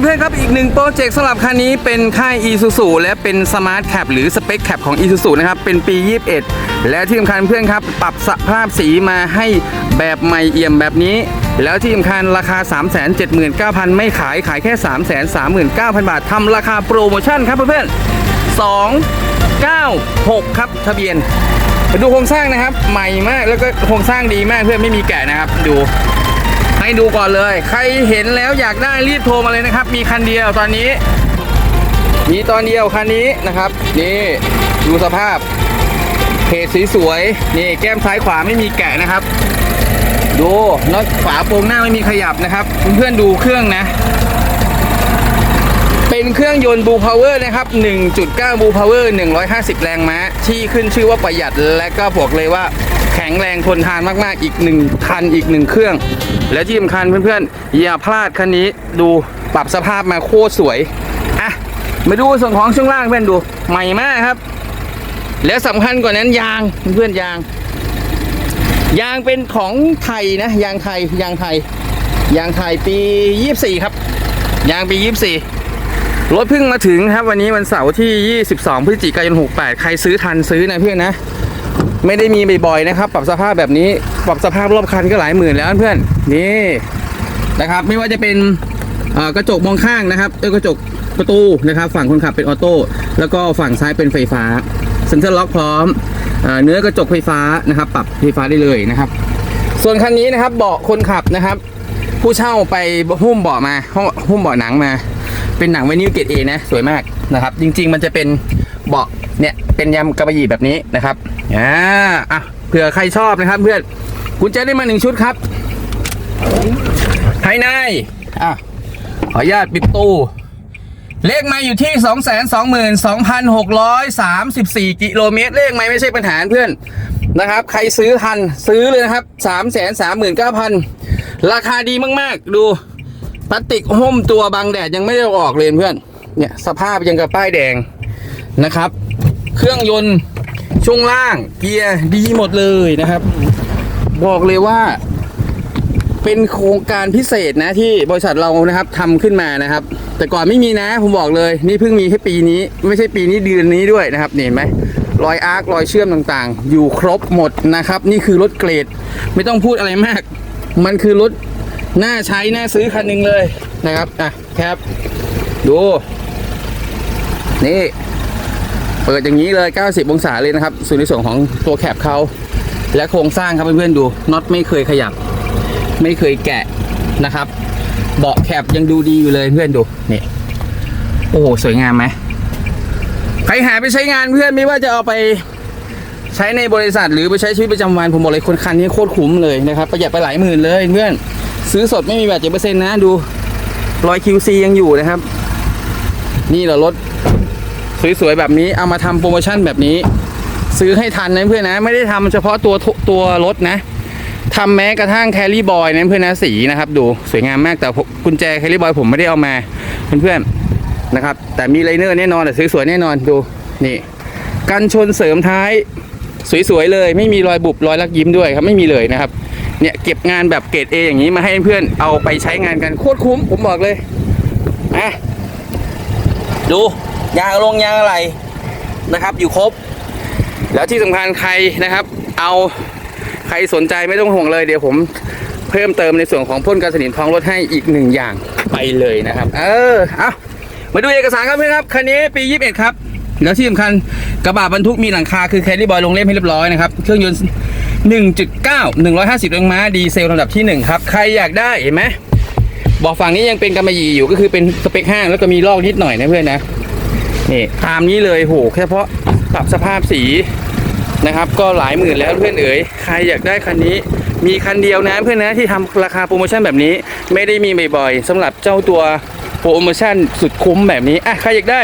เพื่อนครับอีกหนึ่งโปรเจกต์สำหรับคันนี้เป็นค่าย Isuzu และเป็น Smart Cap หรือ Spec Cap ของ Isuzu นะครับ เป็นปี 21 และที่สำคัญเพื่อนครับ ปรับสภาพสีมาให้แบบใหม่เอี่ยมแบบนี้ แล้วที่สำคัญราคา 379,000 ไม่ขายขายแค่ 339,000 บาททำราคาโปรโมชั่นครับเพื่อนๆ296 ครับทะเบียนดูโครงสร้างนะครับ ใหม่มากแล้วก็โครงสร้างดีมากเพื่อนไม่มีแกะนะครับดู ให้ดูก่อนเลย ใครเห็นแล้วอยากได้รีบโทรมาเลยนะครับ มีคันเดียวตอนนี้ มีตอนเดียวคันนี้นะครับ นี่ดูสภาพเพจสีสวยนี่แก้มซ้ายขวาไม่มีแกะนะครับ ดูน็อตฝาโปรงหน้าไม่มีขยับนะครับเพื่อนๆดูเครื่องนะเป็นเครื่องยนต์บูพาวเวอร์นะครับ 1.9บูพาวเวอร์ 150 แรงม้า ที่ขึ้นชื่อว่าประหยัดและก็บอกเลยว่า แข็งแรงทนทานมากๆ อีกหนึ่งคันอีกหนึ่งเครื่อง และที่สำคัญเพื่อนๆ อย่าพลาดคันนี้ดูปรับสภาพมาโคตรสวยอะมาดูส่วนของช่วงล่างเพื่อนดูใหม่มากครับ และสำคัญกว่านั้นยางเพื่อนๆยาง ยางเป็นของไทยนะยางไทยยางไทยยางไทยปี 24 ครับ ยางปี 24 รถเพิ่งมาถึงครับวันนี้วันเสาร์ที่ 22 พฤศจิกายน 68 ใครซื้อทันซื้อนะเพื่อนนะ ไม่ได้มีบ่อยๆนะครับ ปรับสภาพแบบนี้ปรับสภาพรอบคันก็หลายหมื่นแล้วเพื่อนนี่นะครับไม่ว่าจะเป็นกระจกมองข้างนะครับเอ้ยกระจกประตูนะครับ ฝั่งคนขับเป็นออโต้แล้วก็ฝั่งซ้ายเป็นไฟฟ้าเซ็นเตอร์ล็อกพร้อมเนื้อกระจกไฟฟ้านะครับ ปรับไฟฟ้าได้เลยนะครับ ส่วนคันนี้นะครับเบาะคนขับนะครับ ผู้เช่าไปหุ้มเบาะมาห้องหุ้มเบาะหนังมา เป็นหนังไวนิลเกรดเอนะสวยมากนะครับ จริง ๆ มันจะเป็น เบาะเนี่ยเป็นยำกระบี่แบบนี้นะครับอ่าอะเผื่อใครชอบนะครับ เพื่อนคุณจะได้มาหนึ่งชุดครับภายในอะขออนุญาตปิดตู้เลขไม้อยู่ที่ 222,634 กิโลเมตร เลขไม้ไม่ใช่ปัญหาเพื่อนนะครับ ใครซื้อทันซื้อเลยนะครับ 339,000ราคาดีมาก ๆ ดูพลาสติกหุ้มตัวบังแดดยังไม่ได้อออกเลยเพื่อน เนี่ย สภาพยังกับป้ายแดง นะครับ เครื่องยนต์ช่วงล่างเกียร์ดีหมดเลยนะครับ บอกเลยว่า เป็นโครงการพิเศษนะที่บริษัทเรานะครับทำขึ้นมานะครับ แต่ก่อนไม่มีนะ ผมบอกเลย นี่เพิ่งมีแค่ปีนี้ ไม่ใช่ปีนี้เดือนนี้ด้วยนะครับเห็นไหมรอยอาร์ครอยเชื่อมต่างๆ อยู่ครบหมดนะครับ นี่คือรถเกรด ไม่ต้องพูดอะไรมาก มันคือรถน่าใช้น่าซื้อคันหนึ่งเลยนะครับอะครับดูนี่ เปิดอย่างนี้เลย 90 องศาเลยนะครับ ส่วนในส่วนของตัวแคปเขาและโครงสร้างครับเพื่อนๆดูน็อตไม่เคยขยับ ไม่เคยแกะนะครับ เบาะแคปยังดูดีอยู่เลยเพื่อนดูนี่โอ้โหสวยงามไหมใครหาไปใช้งานเพื่อนไม่ว่าจะเอาไปใช้ในบริษัทหรือไปใช้ชีวิตประจำวันผมบอกเลยคนคันนี้โคตรคุ้มเลยนะครับประหยัดไปหลายหมื่นเลยเพื่อนซื้อสดไม่มีแบบเจ็ดเปอร์เซ็นต์นะดูรอย QC ยังอยู่นะครับ นี่เหรอรถ สวยๆแบบนี้เอามาทำโปรโมชั่นแบบนี้ ซื้อให้ทันนะเพื่อนนะ ไม่ได้ทำเฉพาะตัวตัวรถนะทำแม้กระทั่งแคลรี่บอยนั้นเพื่อนนะสีนะครับ ดูสวยงามมากแต่กุญแจแคลรี่บอยผมไม่ได้เอามาเพื่อนๆนะครับ แต่มีไลเนอร์แน่นอนแต่สวยๆแน่นอนดูนี่กันชนเสริมท้ายสวยๆเลย ไม่มีรอยบุบรอยลักยิ้มด้วยครับไม่มีเลยนะครับเนี่ยเก็บงานแบบเกรดเออย่างนี้มาให้เพื่อนเอาไปใช้งานกันโคตรคุ้มผมบอกเลยอะดู ยางลงยางอะไรนะครับ อยู่ครบ แล้วที่สำคัญใครนะครับ เอาใครสนใจไม่ต้องห่วงเลยเดี๋ยวผมเพิ่มเติมในส่วนของพ่นกันสนิมท้องรถให้อีกหนึ่งอย่างไปเลยนะครับ เออเอามาดูเอกสารครับเพื่อนครับคันนี้ปี 21 ครับ แล้วที่สำคัญกระบะบรรทุกมีหลังคาคือแคลรี่บอยลงเล่มให้เรียบร้อยนะครับเครื่องยนต์1.9 150แรงม้าดีเซลลำดับที่ 1 ครับ ใครอยากได้เห็นไหมบอกฝั่งนี้ยังเป็นกำมะหยี่อยู่ก็คือเป็นสเปคห้างแล้วก็มีลอกนิดหน่อยนะเพื่อนนะ นี่ตามนี้เลยโหแค่เพราะปรับสภาพสีนะครับ ก็หลายหมื่นแล้วเพื่อนเอ๋ยใครอยากได้คันนี้ มีคันเดียวนะเพื่อนนะที่ทำราคาโปรโมชั่นแบบนี้ ไม่ได้มีบ่อยๆสำหรับเจ้าตัวโปรโมชั่นสุดคุ้มแบบนี้อะใครอยากได้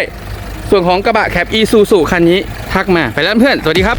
ส่วนของกระบะแคปอีซูซูคันนี้ทักมาไปแล้วเพื่อนสวัสดีครับ